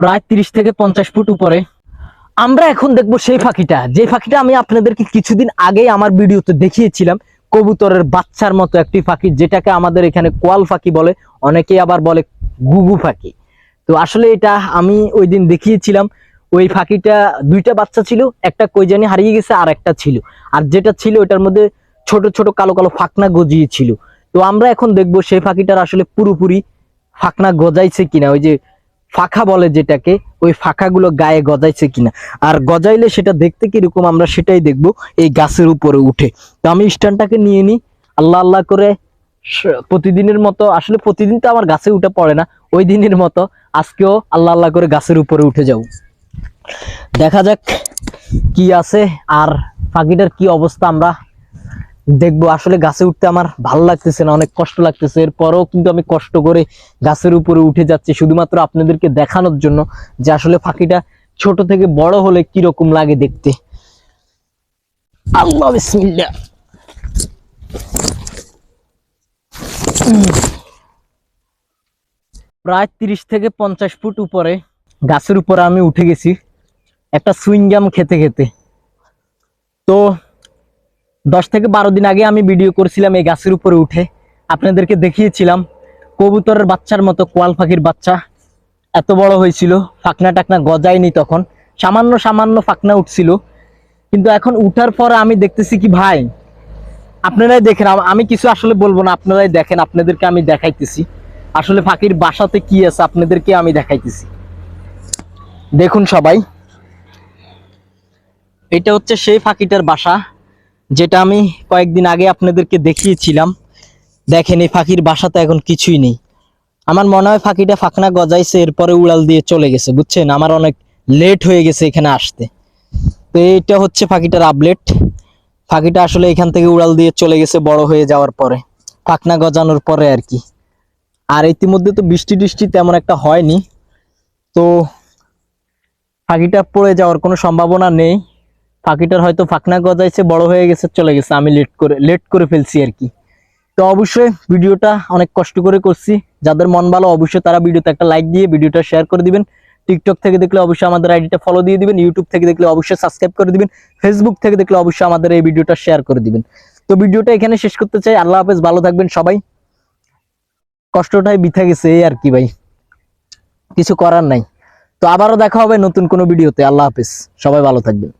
প্রায় তিরিশ থেকে পঞ্চাশ ফুট উপরে। আমরা এখন দেখব সেই পাখিটা যে পাখিটা আমি আপনাদেরকে কিছুদিন আগেই আমার ভিডিওতে দেখিয়েছিলাম, কবুতরের বাচ্চার মতো একটি পাখি যেটাকে আমাদের এখানে কোয়াল ফাঁকি বলে অনেকে আবার বলে গুগু পাখি তো আসলে এটা আমি ওই দিন দেখিয়েছিলাম, ওই পাখিটা দুইটা বাচ্চা ছিল, একটা কই জানি হারিয়ে গেছে আর একটা ছিল। আর যেটা ছিল ওটার মধ্যে ছোট ছোট কালো কালো ফাঁকনা গজিয়েছিল। তো আমরা এখন দেখব সেই পাখিটার আসলে পুরোপুরি ফাঁকনা গজাইছে কিনা, ওই যে ফাঁকা বলে যেটাকে, ওই ফাঁকাগুলো গায়ে গজাইছে কিনা। আর গজাইলে সেটা দেখতে কীরকম আমরা সেটাই দেখব এই গাছের উপরে উঠে। তো আমি স্ট্যান্ডটাকে নিয়ে নিই। আল্লাহ আল্লাহ করে প্রতিদিনের মতো, আসলে প্রতিদিন তো আমার গাছে উঠে পড়ে না, ওই দিনের মতো আজকেও আল্লাহ আল্লাহ করে গাছের উপরে উঠে যাব। দেখা যাক কি আছে, আর পাখিটার কি অবস্থা আমরা দেখব, আসলে গাছে উঠতে আমার ভালো লাগতেছে না, অনেক কষ্ট লাগতেছে। এরপরেও কিন্তু আমি কষ্ট করে গাছের উপরে উঠে যাচ্ছি, শুধুমাত্র আপনাদেরকে দেখানোর জন্য যে আসলে পাখিটা ছোট থেকে বড় হলে কি রকম লাগে দেখতে। প্রায় তিরিশ থেকে পঞ্চাশ ফুট উপরে গাছের উপরে আমি উঠে গেছি, একটা সুইংগাম খেতে খেতে। তো দশ থেকে বারো দিন আগে আমি ভিডিও করেছিলাম এই গাছের উপরে উঠে। আপনাদেরকে দেখিয়েছিলাম, কবুতরের বাচ্চার মতো কোয়াল পাখির বাচ্চা। এত বড় হয়েছিল, ফাকনা টাকনা গজায়নি তখন। সামান্য সামান্য ফাকনা উঠছিল। কিন্তু এখন উঠার পরে আমি দেখতেছি কি ভাই, আপনারাই দেখেন, আমি কিছু আসলে বলব না, আপনারাই দেখেন, আপনাদেরকে আমি দেখাইতেছি। আসলে ফাঁকির বাসাতে কি আছে, আপনাদেরকে আমি দেখাইতেছি। দেখুন সবাই, এটা হচ্ছে সেই পাখিটার বাসা। যেটা আমি কয়েকদিন আগে আপনাদেরকে দেখিয়েছিলাম। দেখেন এই পাখির বাসাতে এখন কিছুই নেই। আমার মনে হয় ফাঁকিটা ফাঁকনা গজাইছে, এরপরে উড়াল দিয়ে চলে গেছে, বুঝছেন? আমার অনেক লেট হয়ে গেছে এখানে আসতে। তো এইটা হচ্ছে ফাঁকিটার আপলেট ফাঁকিটা আসলে এখান থেকে উড়াল দিয়ে চলে গেছে বড় হয়ে যাওয়ার পরে, ফাঁকনা গজানোর পরে আর কি। আর ইতিমধ্যে তো বৃষ্টি টিষ্টি তেমন একটা হয়নি। তো ফাঁকিটা পড়ে যাওয়ার কোনো সম্ভাবনা নেই। পাখিটার হয়তো ফাঁকনা গজাইছে, বড় হয়ে গেছে, চলে গেছে। আমি লেট করে লেট করে ফেলছি আর কি। তো অবশ্যই ভিডিওটা অনেক কষ্ট করে করছি। যাদের মন ভালো, অবশ্যই তারা ভিডিওতে একটা লাইক দিয়ে ভিডিওটা শেয়ার করে দিবেন। টিকটক থেকে দেখলে অবশ্যই আমাদের আইডিটা ফলো দিয়ে দিবেন। ইউটিউব থেকে দেখলে অবশ্যই সাবস্ক্রাইব করে দিবেন। ফেসবুক থেকে দেখলে অবশ্যই আমাদের এই ভিডিওটা শেয়ার করে দিবেন। তো ভিডিওটা এখানে শেষ করতে চাই। আল্লাহ হাফেজ, ভালো থাকবেন সবাই। কষ্টটাই বিথা গেছে এই আর কি ভাই। কিছু করার নাই। তো আবারও দেখা হবে নতুন কোনো ভিডিওতে। আল্লাহ হাফেজ। সবাই ভালো থাকবেন।